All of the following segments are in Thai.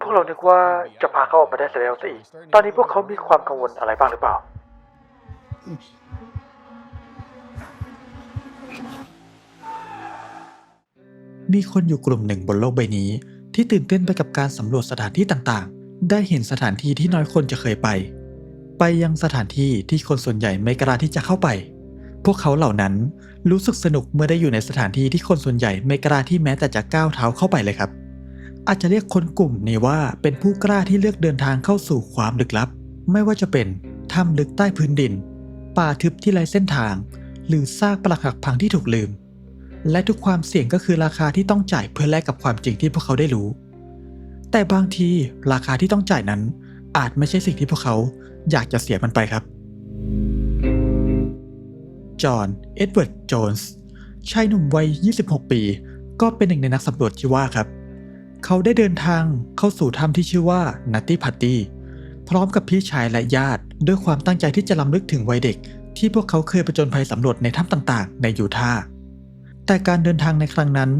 พวกเรานึกว่าจะพาเขาออกมาได้เสียแล้วสิ ตอนนี้พวกเขามีความกังวลอะไรบ้างหรือเปล่า มีคนอยู่กลุ่มหนึ่งบนโลกใบนี้ ที่ตื่นเต้นไปกับการสำรวจสถานที่ต่างๆ ได้เห็นสถานที่ที่น้อยคนจะเคยไป ไปยังสถานที่ที่คนส่วนใหญ่ไม่กล้าที่จะเข้าไป พวกเขาเหล่านั้นรู้สึกสนุกเมื่อได้อยู่ในสถานที่ที่คนส่วนใหญ่ไม่กล้าที่แม้แต่จะก้าวเท้าเข้าไปเลยครับ อาจจะเรียกคนกลุ่มนี้ว่าเป็นผู้กล้าที่เลือกเดินทางเข้าสู่ความลึกลับ ไม่ว่าจะเป็นถ้ำลึกใต้พื้นดิน ป่าทึบที่ไร้เส้นทาง หรือซากปรักหักพังที่ถูกลืม และทุกความเสี่ยงก็คือราคาที่ต้องจ่ายเพื่อแลกกับความจริงที่พวกเขาได้รู้ แต่บางทีราคาที่ต้องจ่ายนั้น อาจไม่ใช่สิ่งที่พวกเขาอยากจะเสียมันไปครับจอห์น เอ็ดเวิร์ด โจนส์ ชายหนุ่มวัย 26 ปี ก็เป็นหนึ่งในนักสำรวจที่ว่าครับ เขาได้เดินทางเข้าสู่ถ้ำที่ชื่อว่านัตตี้พัตตี้พร้อมกับพี่ชายและญาติ ด้วยความตั้งใจที่จะล้ำลึกถึงวัยเด็ก ที่พวกเขาเคยประจนภัยสำรวจในถ้ำต่างๆ ในยูทาห์แต่การเดินทางในครั้งนั้น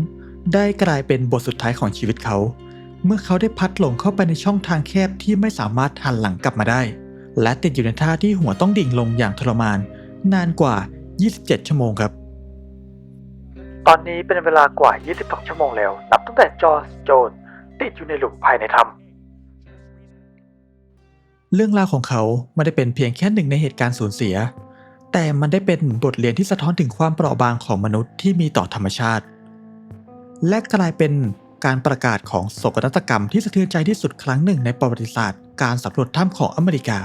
ได้กลายเป็นบทสุดท้ายของชีวิตเขา เมื่อเขาได้พัดหลงเข้าไปในช่องทางแคบที่ไม่สามารถหันหลังกลับมาได้ และติดอยู่ในท่าที่หัวต้องดิ่งลงอย่างทรมาน นานกว่า 27 ชั่วโมงครับ ตอนนี้เป็นเวลากว่า 22 ชั่วโมงแล้ว นับตั้งแต่จอร์จโจนติดอยู่ในหลุมภายในถ้ำเรื่องราวของเขาไม่ได้เป็นเพียงแค่หนึ่งในเหตุการณ์สูญเสีย แต่มันได้เป็นบทเรียนที่สะท้อนถึงความเปราะบางของมนุษย์ที่มีต่อธรรมชาติ และกลายเป็นการประกาศของโศกนาฏกรรมที่สะเทือนใจที่สุดครั้งหนึ่งในประวัติศาสตร์การสำรวจถ้ำของอเมริกา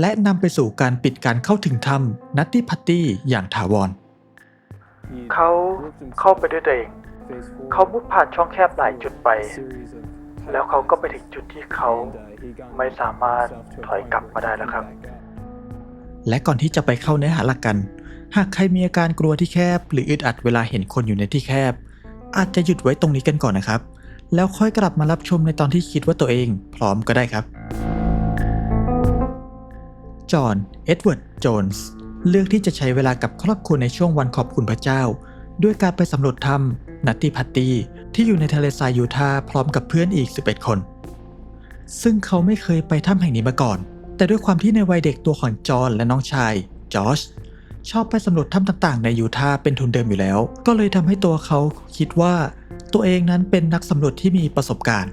และนำไปสู่การปิดการเข้าถึงถ้ำนัตตี้พัตตี้อย่างถาวร เขาเข้าไปด้วยตัวเอง เขามุดผ่านช่องแคบหลายจุดไป แล้วเขาก็ไปถึงจุดที่เขาไม่สามารถถอยกลับมาได้แล้วครับ และก่อนที่จะไปเข้าเนื้อหาหลักกัน หากใครมีอาการกลัวที่แคบ หรืออึดอัดเวลาเห็นคนอยู่ในที่แคบ อาจจะหยุดไว้ตรงนี้กันก่อนนะครับ แล้วค่อยกลับมารับชมในตอนที่คิดว่าตัวเอง พร้อมก็ได้ครับ จอห์น เอ็ดเวิร์ด โจนส์ เลือกที่จะใช้เวลากับครอบครัวในช่วงวันขอบคุณพระเจ้า ด้วยการไปสำรวจถ้ำนัตตี้พัตตีที่อยู่ในทะเลทรายยูทาห์พร้อมกับเพื่อนอีก 11 คน ซึ่งเขาไม่เคยไปถ้ำแห่งนี้มาก่อน แต่ด้วยความที่ในวัยเด็กตัวของจอห์นและน้องชายจอชชอบไปสำรวจถ้ำต่างๆ ในยูทาห์เป็นทุนเดิมอยู่แล้ว ก็เลยทำให้ตัวเขาคิดว่า ตัวเองนั้นเป็นนักสำรวจที่มีประสบการณ์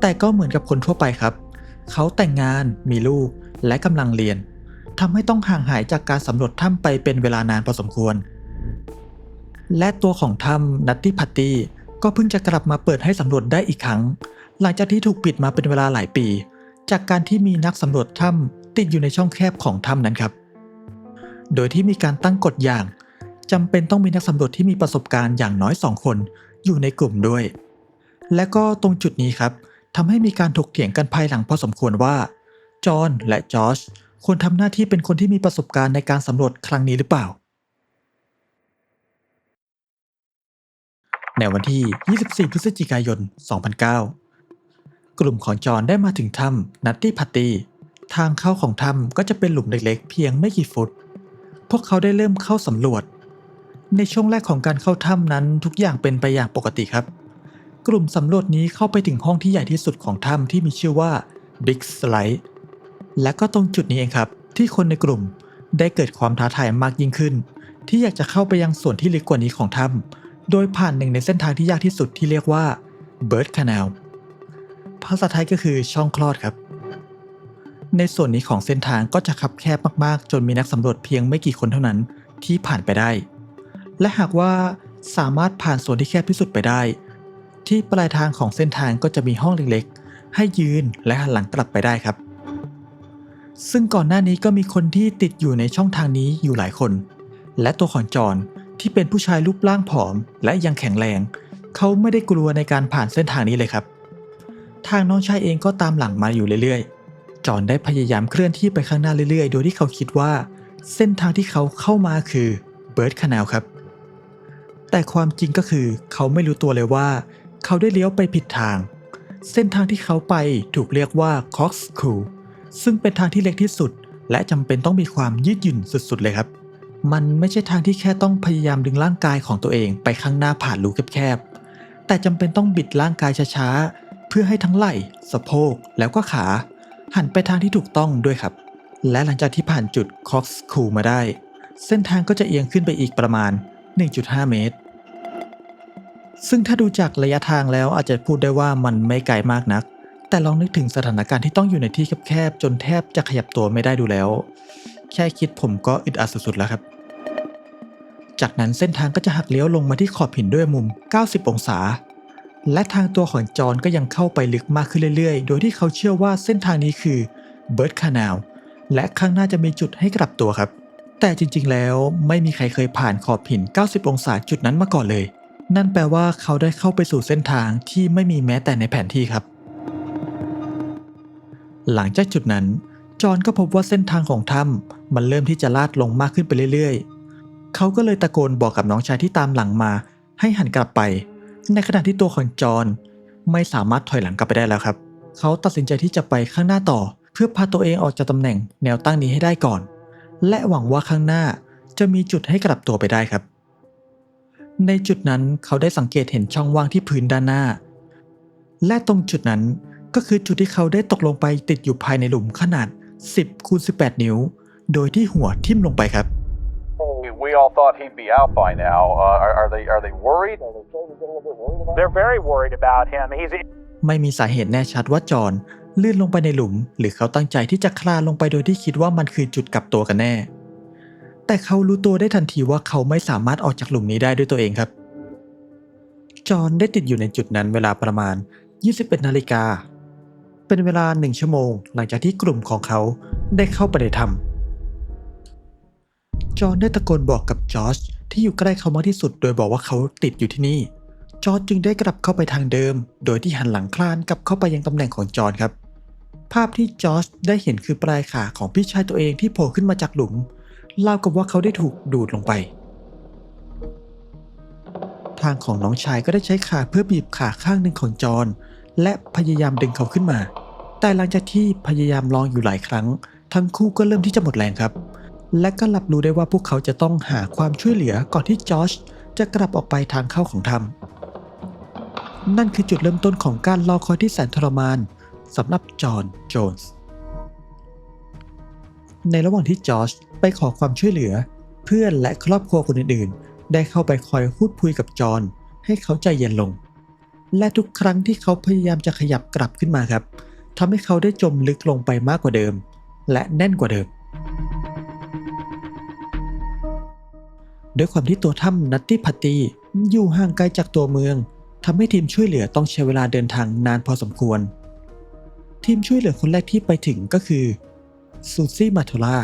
แต่ก็เหมือนกับคนทั่วไปครับ เขาแต่งงานมีลูกและกำลังเรียน ทำให้ต้องห่างหายจากการสำรวจถ้ำไปเป็นเวลานานพอสมควร และตัวของถ้ำนัตตี้พัตตี้ก็เพิ่งจะกลับมาเปิดให้สำรวจได้อีกครั้ง หลังจากที่ถูกปิดมาเป็นเวลาหลายปี จากการที่มีนักสำรวจถ้ำติดอยู่ในช่องแคบของถ้ำนั้นครับ โดยที่มีการตั้งกฎอย่างจำเป็นต้องมีนักสำรวจที่มีประสบการณ์อย่างน้อย2คนอยู่ในกลุ่มด้วย และก็ตรงจุดนี้ครับทำให้มีการถกเถียงกันภายหลังพอสมควรว่าจอห์นและจอช ควรทำหน้าที่เป็นคนที่มีประสบการณ์ในการสำรวจครั้งนี้หรือเปล่า ในวันที่ 24 พฤศจิกายน 2009 กลุ่มของจอห์นได้มาถึงถ้ำนัตตี้พัตตี้ทางเข้าของถ้ำก็จะเป็นหลุมเล็กๆ เพียงไม่กี่ฟุต พวกเขาได้เริ่มเข้าสำรวจ ในช่วงแรกของการเข้าถ้ำนั้นทุกอย่างเป็นไปอย่างปกติครับ กลุ่มสำรวจนี้เข้าไปถึงห้องที่ใหญ่ที่สุดของถ้ำที่มีชื่อว่า Big Slide และก็ตรงจุดนี้เองครับ ที่คนในกลุ่มได้เกิดความท้าทายมากยิ่งขึ้น ที่อยากจะเข้าไปยังส่วนที่ลึกกว่านี้ของถ้ำโดยผ่านหนึ่งในเส้นทางที่ยากที่สุดที่เรียกว่า Bird Canal ภาษาไทยก็คือช่องคลอดครับ ในส่วนนี้ของเส้นทางก็จะคับแคบมากๆ จนมีนักสำรวจเพียงไม่กี่คนเท่านั้นที่ผ่านไปได้ และหากว่าสามารถผ่านส่วนที่แคบที่สุดไปได้ ที่ปลายทางของเส้นทางก็จะมีห้องเล็กๆ ให้ยืนและหันหลังกลับไปได้ครับ ซึ่งก่อนหน้านี้ก็มีคนที่ติดอยู่ในช่องทางนี้อยู่หลายคน และตัวของจอนที่เป็นผู้ชายรูปร่างผอม และยังแข็งแรง เขาไม่ได้กลัวในการผ่านเส้นทางนี้เลยครับ ทางน้องชายเองก็ตามหลังมาอยู่เรื่อยๆ จอนได้พยายามเคลื่อนที่ไปข้างหน้าเรื่อยๆ โดยที่เขาคิดว่า เส้นทางที่เขาเข้ามาคือเบิร์ดคานาลครับ แต่ความจริงก็คือเขาไม่รู้ตัวเลยว่า เขาได้เลี้ยวไปผิดทาง เส้นทางที่เขาไปถูกเรียกว่า Cox c o o ซึ่งเป็นทางที่เล็กที่สุด และจำเป็นต้องมีความยืดหยุ่นสุดๆ เลยครับ มันไม่ใช่ทางที่แค่ต้องพยายามดึงร่างกายของตัวเองไปข้างหน้าผ่านรูแคบๆ แต่จำเป็นต้องบิดร่างกายช้าๆ เพื่อให้ทั้งไหล่ สะโพก แล้วก็ขา หันไปทางที่ถูกต้องด้วยครับ และหลังจากที่ผ่านจุดคอกสคูมาได้ เส้นทางก็จะเอียงขึ้นไปอีกประมาณ 1.5 เมตรซึ่งถ้าดูจากระยะทางแล้วอาจจะพูดได้ว่ามันไม่ไกลมากนัก แต่ลองนึกถึงสถานการณ์ที่ต้องอยู่ในที่แคบๆจนแทบจะขยับตัวไม่ได้ดูแล้ว แค่คิดผมก็อึดอัดสุดๆแล้วครับ จากนั้นเส้นทางก็จะหักเลี้ยวลงมาที่ขอบหินด้วยมุม 90 องศา และทางตัวของจอห์นก็ยังเข้าไปลึกมากขึ้นเรื่อยๆ โดยที่เขาเชื่อว่าเส้นทางนี้คือเบิร์ดคานาลและข้างหน้าจะมีจุดให้กลับตัวครับ แต่จริงๆแล้วไม่มีใครเคยผ่านขอบหิน 90 องศาจุดนั้นมาก่อนเลย นั่นแปลว่าเขาได้เข้าไปสู่เส้นทางที่ไม่มีแม้แต่ในแผนที่ครับ หลังจากจุดนั้น จอห์นก็พบว่าเส้นทางของถ้ำมันเริ่มที่จะลาดลงมากขึ้นไปเรื่อยๆ เขาก็เลยตะโกนบอกกับน้องชายที่ตามหลังมา ให้หันกลับไป ในขณะที่ตัวของจอห์นไม่สามารถถอยหลังกลับไปได้แล้วครับ เขาตัดสินใจที่จะไปข้างหน้าต่อ เพื่อพาตัวเองออกจากตำแหน่งแนวตั้งนี้ให้ได้ก่อน และหวังว่าข้างหน้าจะมีจุดให้กลับตัวไปได้ครับ ในจุดนั้นเขาได้สังเกตเห็นช่องว่างที่พื้นด้านหน้า และตรงจุดนั้น ก็คือจุดที่เขาได้ตกลงไปติดอยู่ภายในหลุมขนาด 10คูณ18 นิ้ว โดยที่หัวทิ่มลงไปครับ We all thought he'd be out by now. Uh, are, are they are they worried? They're very worried about him. He's ไม่มีสาเหตุแน่ชัดว่าจอห์นลื่นลงไปในหลุม หรือเขาตั้งใจที่จะคลานลงไปโดยที่คิดว่ามันคือจุดกลับตัวกันแน่ แต่เขารู้ตัวได้ทันทีว่าเขาไม่สามารถออกจากหลุมนี้ได้ด้วยตัวเองครับ จอห์นได้ติดอยู่ในจุดนั้นเวลาประมาณ 21นาฬิกา เป็นเวลาหนึ่งชั่วโมงหลังจากที่กลุ่มของเขาได้เข้าไปในถ้ำจอห์นได้ตะโกนบอกกับจอร์จที่อยู่ใกล้เขามากที่สุด โดยบอกว่าเขาติดอยู่ที่นี่ จอร์จจึงได้กลับเข้าไปทางเดิม โดยที่หันหลังคลานกลับเข้าไปยังตำแหน่งของจอห์นครับ ภาพที่จอร์จได้เห็นคือปลายขาของพี่ชายตัวเองที่โผล่ขึ้นมาจากหลุมเล่ากับว่าเขาได้ถูกดูดลงไป ทางของน้องชายก็ได้ใช้ขาเพื่อบีบขาข้างหนึ่งของจอห์นและพยายามดึงเขาขึ้นมา แต่หลังจากที่พยายามลองอยู่หลายครั้ง ทั้งคู่ก็เริ่มที่จะหมดแรงครับ และก็รับรู้ได้ว่าพวกเขาจะต้องหาความช่วยเหลือก่อนที่จอร์จจะกลับออกไปทางเข้าของถ้ำนั่นคือจุดเริ่มต้นของการรอคอยที่แสนทรมานสำหรับจอห์นโจนส์ในระหว่างที่จอร์จไปขอความช่วยเหลือ เพื่อนและครอบครัวคนอื่นๆ ได้เข้าไปคอยพูดคุยกับจอห์นให้เขาใจเย็นลง และทุกครั้งที่เขาพยายามจะขยับกลับขึ้นมาครับ ทำให้เขาได้จมลึกลงไปมากกว่าเดิม และแน่นกว่าเดิม ด้วยความที่ตัวถ้ำนัตตี้พัตตีอยู่ห่างไกลจากตัวเมืองทำให้ทีมช่วยเหลือต้องใช้เวลาเดินทางนานพอสมควร ทีมช่วยเหลือคนแรกที่ไปถึงก็คือซูซี่มาโทล่า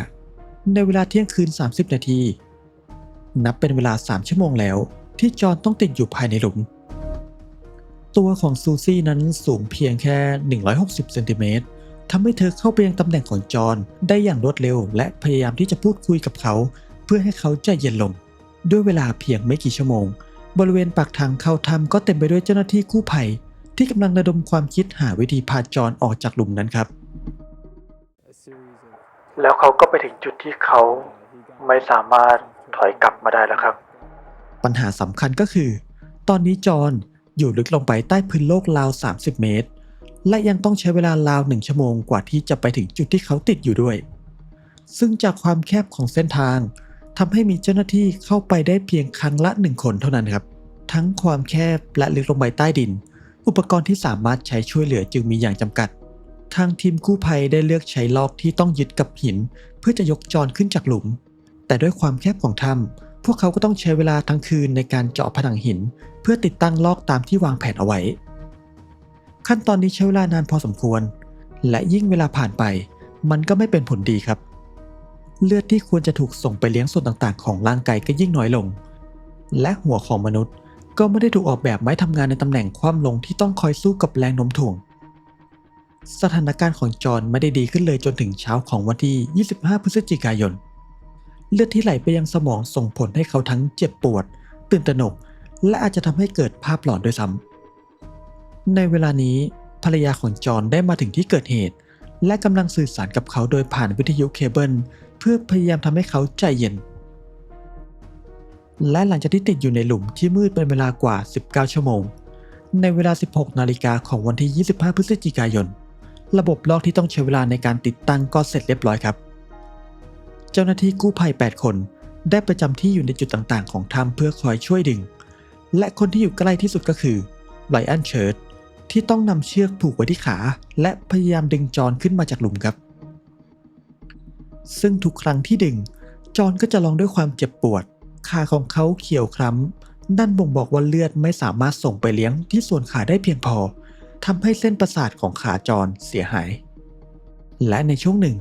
ในเวลาเที่ยงคืน 30 นาที นับเป็นเวลา 3 ชั่วโมงแล้ว ที่จอห์นต้องติดอยู่ภายในหลุม ตัวของซูซี่นั้นสูงเพียงแค่ 160 เซนติเมตรทำให้เธอเข้าไปยังตำแหน่งของจอห์นได้อย่างรวดเร็ว และพยายามที่จะพูดคุยกับเขา เพื่อให้เขาใจเย็นลง ด้วยเวลาเพียงไม่กี่ชั่วโมง บริเวณปากทางเข้าถ้ำก็เต็มไปด้วยเจ้าหน้าที่กู้ภัย ที่กำลังระดมความคิดหาวิธีพาจอห์นออกจากหลุมนั้นครับ แล้วเขาก็ไปถึงจุดที่เขาไม่สามารถถอยกลับมาได้แล้วครับ ปัญหาสำคัญก็คือ ตอนนี้จอห์น อยู่ลึกลงไปใต้พื้นโลกราว 30 เมตร และยังต้องใช้เวลาราวหนึ่งชั่วโมงกว่าที่จะไปถึงจุดที่เขาติดอยู่ด้วย ซึ่งจากความแคบของเส้นทางทำให้มีเจ้าหน้าที่เข้าไปได้เพียงครั้งละหนึ่งคนเท่านั้นครับ ทั้งความแคบและลึกลงไปใต้ดิน อุปกรณ์ที่สามารถใช้ช่วยเหลือจึงมีอย่างจำกัด ทางทีมกู้ภัยได้เลือกใช้ลอกที่ต้องยึดกับหิน เพื่อจะยกจอนขึ้นจากหลุม แต่ด้วยความแคบของถ้ำ พวกเขาก็ต้องใช้เวลาทั้งคืนในการเจาะผนังหิน เพื่อติดตั้งลอกตามที่วางแผนเอาไว้ ขั้นตอนนี้ใช้เวลานานพอสมควร และยิ่งเวลาผ่านไป มันก็ไม่เป็นผลดีครับ เลือดที่ควรจะถูกส่งไปเลี้ยงส่วนต่างๆ ของร่างกายก็ยิ่งน้อยลง และหัวของมนุษย์ก็ไม่ได้ถูกออกแบบไม้ทำงานในตำแหน่งคว่ำลงที่ต้องคอยสู้กับแรงโน้มถ่วง สถานการณ์ของจอห์นไม่ได้ดีขึ้นเลยจนถึงเช้าของวันที่ 25 พฤศจิกายน เลือดที่ไหลไปยังสมองส่งผลให้เขาทั้งเจ็บปวด ตื่นตระหนก และอาจจะทำให้เกิดภาพหลอนด้วยซ้ำในเวลานี้ภรรยาของจอห์นได้มาถึงที่เกิดเหตุ และกำลังสื่อสารกับเขาโดยผ่านวิทยุเคเบิลเพื่อพยายามทำให้เขาใจเย็น และหลังจากที่ติดอยู่ในหลุมที่มืดเป็นเวลากว่า 19 ชั่วโมง ในเวลา 16 นาฬิกาของวันที่ 25 พฤศจิกายน ระบบลอกที่ต้องใช้เวลาในการติดตั้งก็เสร็จเรียบร้อยครับ เจ้าหน้าที่กู้ภัย 8 คน ได้ประจำที่อยู่ในจุดต่างๆ ของถ้ำเพื่อคอยช่วยดึง และคนที่อยู่ใกล้ที่สุดก็คือไบรอันเชิร์ตที่ต้องนำเชือกผูกไว้ที่ขา และพยายามดึงจอนขึ้นมาจากหลุมครับ ซึ่งทุกครั้งที่ดึง จอนก็จะร้องด้วยความเจ็บปวด ขาของเขาเขียวคล้ำนั่นบ่งบอกว่าเลือดไม่สามารถส่งไปเลี้ยงที่ส่วนขาได้เพียงพอทำให้เส้นประสาทของขาจอนเสียหาย และในช่วงหนึ่ง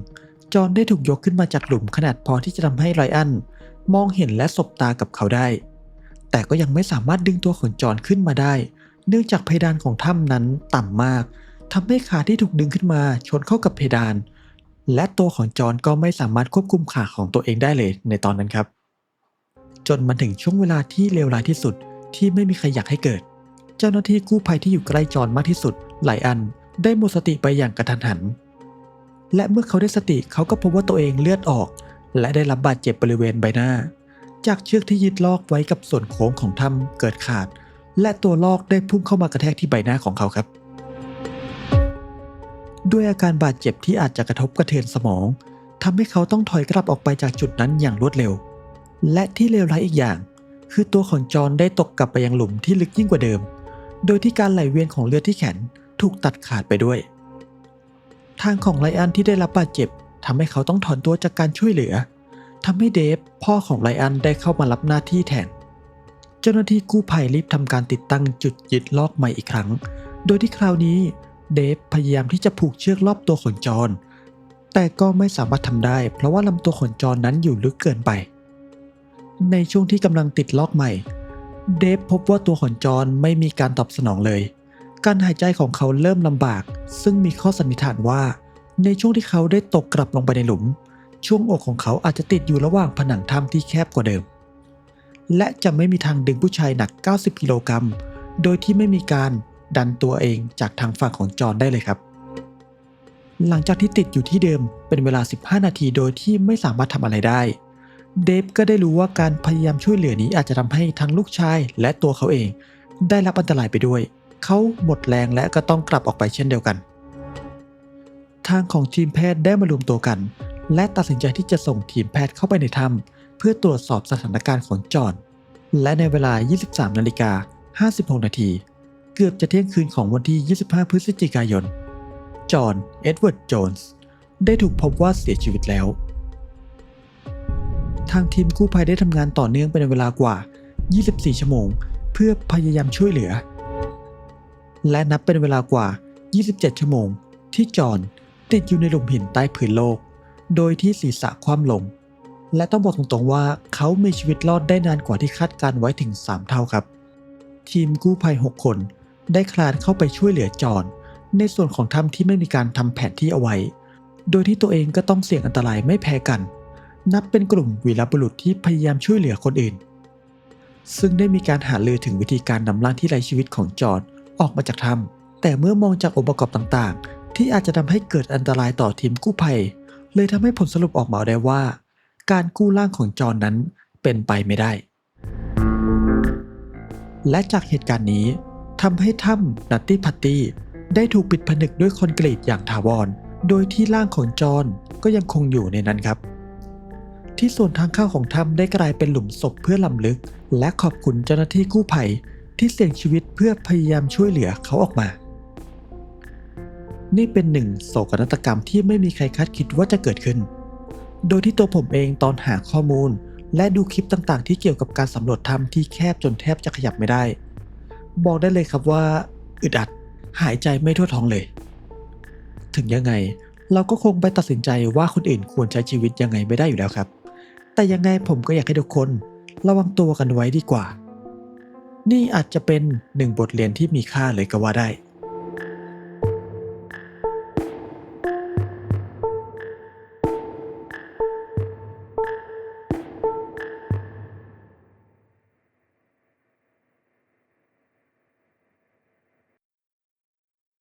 จอห์นได้ถูกยกขึ้นมาจากหลุมขนาดพอที่จะทำให้ไรอันมองเห็นและสบตากับเขาได้ แต่ก็ยังไม่สามารถดึงตัวของจอห์นขึ้นมาได้ เนื่องจากเพดานของถ้ำนั้นต่ำมากทำให้ขาที่ถูกดึงขึ้นมาชนเข้ากับเพดาน และตัวของจอห์นก็ไม่สามารถควบคุมขาของตัวเองได้เลยในตอนนั้นครับ จนมาถึงช่วงเวลาที่เลวร้ายที่สุดที่ไม่มีใครอยากให้เกิด เจ้าหน้าที่กู้ภัยที่อยู่ใกล้จอห์นมากที่สุดหลายอันได้หมดสติไปอย่างกระทันหัน และเมื่อเขาได้สติเขาก็พบว่าตัวเองเลือดออก และได้รับบาดเจ็บบริเวณใบหน้า จากเชือกที่ยึดลอกไว้กับส่วนโค้งของถ้ำเกิดขาด และตัวลอกได้พุ่งเข้ามากระแทกที่ใบหน้าของเขาครับ ด้วยอาการบาดเจ็บที่อาจจะกระทบกระเทือนสมองทำให้เขาต้องถอยกลับออกไปจากจุดนั้นอย่างรวดเร็ว และที่เลวร้ายอีกอย่าง คือตัวของจอนได้ตกกลับไปยังหลุมที่ลึกยิ่งกว่าเดิม โดยที่การไหลเวียนของเลือดที่แขนถูกตัดขาดไปด้วย ทางของไลอันที่ได้รับบาดเจ็บทำให้เขาต้องถอนตัวจากการช่วยเหลือทำให้เดฟพ่อของไลอันได้เข้ามารับหน้าที่แทน เจ้าหน้าที่กู้ภัยรีบทำการติดตั้งจุดยึดลอกใหม่อีกครั้ง โดยที่คราวนี้เดฟพยายามที่จะผูกเชือกรอบตัวของจอห์นแต่ก็ไม่สามารถทำได้ เพราะว่าลำตัวของจอห์นนั้นอยู่ลึกเกินไป ในช่วงที่กำลังติดล็อกใหม่ เดฟพบว่าตัวของจอห์นไม่มีการตอบสนองเลย การหายใจของเขาเริ่มลำบาก ซึ่งมีข้อสันนิษฐานว่า ในช่วงที่เขาได้ตกกลับลงไปในหลุม ช่วงอกของเขาอาจจะติดอยู่ระหว่างผนังถ้ำที่แคบกว่าเดิม และจะไม่มีทางดึงผู้ชายหนัก 90 กิโลกรัม โดยที่ไม่มีการดันตัวเองจากทางฝั่งของจอห์นได้เลยครับ หลังจากที่ติดอยู่ที่เดิมเป็นเวลา 15 นาทีโดยที่ไม่สามารถทำอะไรได้ เดฟก็ได้รู้ว่าการพยายามช่วยเหลือนี้อาจจะทำให้ทั้งลูกชายและตัวเขาเอง ได้รับอันตรายไปด้วยเเขาหมดแรงและก็ต้องกลับออกไปเช่นเดียวกัน ทางของทีมแพทย์ได้มารวมตัวกัน และตัดสินใจที่จะส่งทีมแพทย์เข้าไปในถ้ำเพื่อตรวจสอบสถานการณ์ของจอห์นและในเวลา 23 นาฬิกา 56 นาที เกือบจะเที่ยงคืนของวันที่ 25 พฤศจิกายน จอห์น เอ็ดเวิร์ด โจนส์ ได้ถูกพบว่าเสียชีวิตแล้ว ทางทีมกู้ภัยได้ทำงานต่อเนื่องเป็นเวลากว่า 24 ชั่วโมง เพื่อพยายามช่วยเหลือ และนับเป็นเวลากว่า 27 ชั่วโมง ที่จอห์นติดอยู่ในหลุมหินใต้พื้นโลก โดยที่ศีรษะคว่ำลง และต้องบอกตรงๆว่าเขามีชีวิตรอดได้นานกว่าที่คาดการไว้ถึง 3 เท่าครับ ทีมกู้ภัย 6 คน ได้คลานเข้าไปช่วยเหลือจอห์นในส่วนของถ้ำที่ไม่มีการทำแผนที่เอาไว้ โดยที่ตัวเองก็ต้องเสี่ยงอันตรายไม่แพ้กัน นับเป็นกลุ่มวีรบุรุษที่พยายามช่วยเหลือคนอื่น ซึ่งได้มีการหาลือถึงวิธีการนำร่างที่ไร้ชีวิตของจอห์น ออกมาจากถ้ำแต่เมื่อมองจากองค์ประกอบต่างๆ ที่อาจจะทำให้เกิดอันตรายต่อทีมกู้ภัย เลยทำให้ผลสรุปออกมาได้ว่า การกู้ร่างของจอห์นนั้นเป็นไปไม่ได้ และจากเหตุการณ์นี้ทำให้ถ้ำนัตตี้พัตตี้ได้ถูกปิดผนึกด้วยคอนกรีตอย่างถาวร โดยที่ร่างของจอห์นก็ยังคงอยู่ในนั้นครับ ที่ส่วนทางเข้าของถ้ำได้กลายเป็นหลุมศพเพื่อลำลึก และขอบคุณเจ้าหน้าที่กู้ภัย ที่เสี่ยงชีวิตเพื่อพยายามช่วยเหลือเขาออกมา นี่เป็นหนึ่งโศกนาฏกรรมที่ไม่มีใครคาดคิดว่าจะเกิดขึ้น โดยที่ตัวผมเองตอนหาข้อมูล และดูคลิปต่างๆ ที่เกี่ยวกับการสำรวจถ้ำที่แคบจนแทบจะขยับไม่ได้ บอกได้เลยครับว่าอึดอัดหายใจไม่ทั่วท้องเลย ถึงยังไงเราก็คงไปตัดสินใจว่าคนอื่นควรใช้ชีวิตยังไงไม่ได้อยู่แล้วครับ แต่ยังไงผมก็อยากให้ทุกคน ระวังตัวกันไว้ดีกว่า นี่อาจจะเป็นหนึ่งบทเรียนที่มีค่าเลยก็ว่าได้